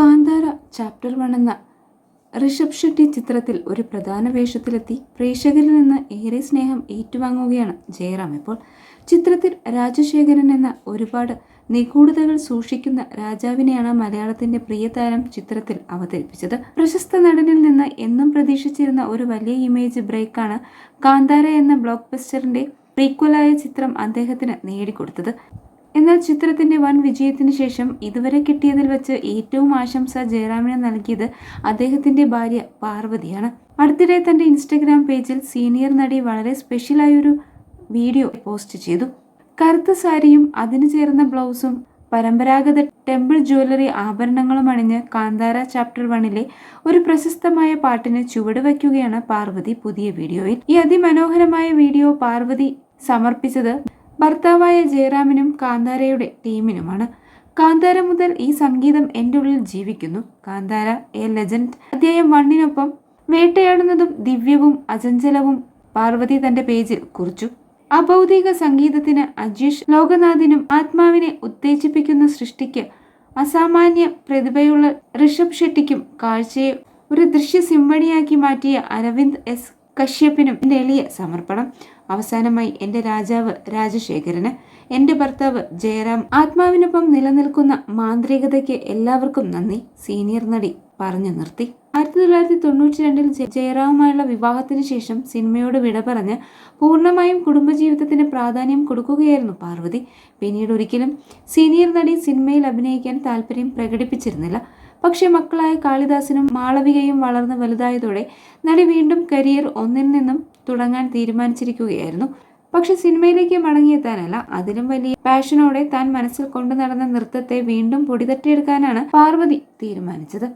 Kantara chapter one എന്ന ഋഷഭ് ഷെട്ടി ചിത്രത്തിൽ ഒരു പ്രധാന വേഷത്തിലെത്തി. പ്രേക്ഷകരിൽ നിന്ന് ഏറെ സ്നേഹം ഏറ്റുവാങ്ങുകയാണ് ജയറാം. ഇപ്പോൾ ചിത്രത്തിൽ രാജശേഖരൻ എന്ന ഒരുപാട് നിഗൂഢതകൾ സൂക്ഷിക്കുന്ന രാജാവിനെയാണ് മലയാളത്തിന്റെ പ്രിയ താരം ചിത്രത്തിൽ അവതരിപ്പിച്ചത്. പ്രശസ്ത നടനിൽ നിന്ന് എന്നും പ്രതീക്ഷിച്ചിരുന്ന ഒരു വലിയ ഇമേജ് ബ്രേക്കാണ് കാന്താര എന്ന ബ്ലോക്ക് ബസ്റ്ററിന്റെ പ്രീക്വലായ ചിത്രം അദ്ദേഹത്തിന് നേടിക്കൊടുത്തത്. എന്നാൽ ചിത്രത്തിന്റെ വൻ വിജയത്തിന് ശേഷം ഇതുവരെ കിട്ടിയതിൽ വെച്ച് ഏറ്റവും ആശംസ ജയറാമിന് നൽകിയത് അദ്ദേഹത്തിന്റെ ഭാര്യ പാർവതിയാണ്. അടുത്തിടെ തന്റെ ഇൻസ്റ്റഗ്രാം പേജിൽ സീനിയർ നടി വളരെ സ്പെഷ്യലായൊരു വീഡിയോ പോസ്റ്റ് ചെയ്തു. കറുത്ത സാരിയും അതിന് ചേർന്ന ബ്ലൗസും പരമ്പരാഗത ടെമ്പിൾ ജ്വല്ലറി ആഭരണങ്ങളും അണിഞ്ഞ് കാന്താര ചാപ്റ്റർ വണ്ണിലെ ഒരു പ്രശസ്തമായ പാട്ടിന് ചുവട് വയ്ക്കുകയാണ് പാർവതി പുതിയ വീഡിയോയിൽ. ഈ അതിമനോഹരമായ വീഡിയോ പാർവതി സമർപ്പിച്ചത് ഭർത്താവായ ജയറാമിനും കാന്താരയുടെ ടീമിനുമാണ്. കാന്താര മുതൽ ഈ സംഗീതം എന്റെ ഉള്ളിൽ ജീവിക്കുന്നു. Kantara a legend. അധ്യായം വണ്ണിനൊപ്പം വേട്ടയാടുന്നതും ദിവ്യവും അചഞ്ചലവും പാർവതി തന്റെ പേജിൽ കുറിച്ചു. അഭൗതിക സംഗീതത്തിന് അജീഷ് ലോകനാഥിനും ആത്മാവിനെ ഉത്തേജിപ്പിക്കുന്ന സൃഷ്ടിക്ക് അസാമാന്യ പ്രതിഭയുള്ള ഋഷഭ് ഷെട്ടിക്കും കാഴ്ചയെ ഒരു ദൃശ്യ സിംഫണിയാക്കി മാറ്റിയ അരവിന്ദ് എസ് കശ്യപ്പിനും എളിയ സമർപ്പണം. അവസാനമായി എന്റെ രാജാവ് രാജശേഖരന് എന്റെ ഭർത്താവ് ജയറാം ആത്മാവിനൊപ്പം നിലനിൽക്കുന്ന മാന്ത്രികതയ്ക്ക് എല്ലാവർക്കും നന്ദി സീനിയർ നടി പറഞ്ഞു നിർത്തി. ആയിരത്തി തൊള്ളായിരത്തി തൊണ്ണൂറ്റി രണ്ടിൽ ജയറാമുമായുള്ള വിവാഹത്തിന് ശേഷം സിനിമയോട് വിട പറഞ്ഞ് പൂർണമായും കുടുംബജീവിതത്തിന് പ്രാധാന്യം കൊടുക്കുകയായിരുന്നു പാർവതി. പിന്നീട് ഒരിക്കലും സീനിയർ നടി സിനിമയിൽ അഭിനയിക്കാൻ താല്പര്യം പ്രകടിപ്പിച്ചിരുന്നില്ല. പക്ഷേ മക്കളായ കാളിദാസിനും മാളവികയും വളർന്ന് വലുതായതോടെ നടി വീണ്ടും കരിയർ ഒന്നിൽ നിന്നും തുടങ്ങാൻ തീരുമാനിച്ചിരിക്കുകയായിരുന്നു. പക്ഷെ സിനിമയിലേക്ക് മടങ്ങിയെത്താനല്ല അതിലും വലിയ പാഷനോടെ താൻ മനസ്സിൽ കൊണ്ടു നടന്ന നൃത്തത്തെ വീണ്ടും പൊടിതട്ടിയെടുക്കാനാണ് പാർവതി തീരുമാനിച്ചത്.